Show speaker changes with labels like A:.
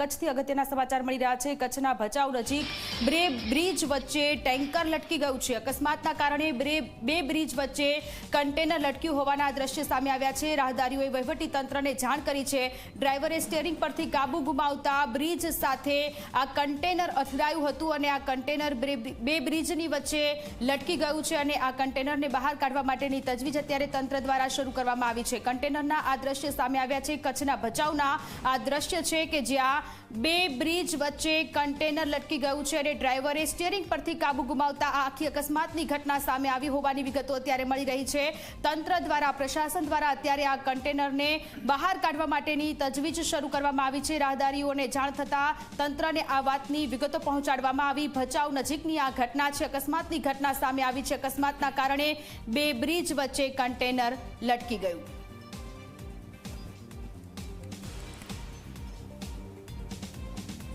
A: કચ્છથી અગત્યના સમાચાર મળી રહ્યા છે. કચ્છના ભચાઉ નજીક બ્રે બ્રિજ વચ્ચે ટેન્કર લટકી ગયું છે. અકસ્માતના કારણે બે બે બ્રિજ વચ્ચે કન્ટેનર લટક્યું હોવાના દ્રશ્ય સામે આવ્યા છે. રાહદારીઓએ વહીવટી તંત્રને જાણ કરી છે. ડ્રાઈવરે સ્ટેરિંગ પરથી કાબુ ગુમાવતા બ્રિજ સાથે આ કન્ટેનર અથડાયું હતું અને આ કન્ટેનર બે બ્રિજની વચ્ચે લટકી ગયું છે અને આ કન્ટેનરને બહાર કાઢવા માટેની તજવીજ અત્યારે તંત્ર દ્વારા શરૂ કરવામાં આવી છે. કન્ટેનરના આ દ્રશ્ય સામે આવ્યા છે. કચ્છના ભચાઉના આ દ્રશ્ય છે કે જ્યાં બે બ્રિજ વચ્ચે કન્ટેનર લટકી ગયું છે અને ડ્રાઈવરે સ્ટીયરિંગ પરથી કાબુ ગુમાવતા આ આખી અકસ્માતની ઘટના સામે આવી હોવાની વિગતો અત્યારે મળી રહી છે. તંત્ર દ્વારા, પ્રશાસન દ્વારા અત્યારે આ કન્ટેનરને બહાર કાઢવા માટેની તજવીજ શરૂ કરવામાં આવી છે. રાહદારીઓને જાણ થતાં તંત્રને આ વાતની વિગતો પહોંચાડવામાં આવી. ભચાઉ નજીકની આ ઘટના છે. અકસ્માતની ઘટના સામે આવી છે. અકસ્માતના કારણે બે બ્રિજ વચ્ચે કન્ટેનર લટકી ગયું.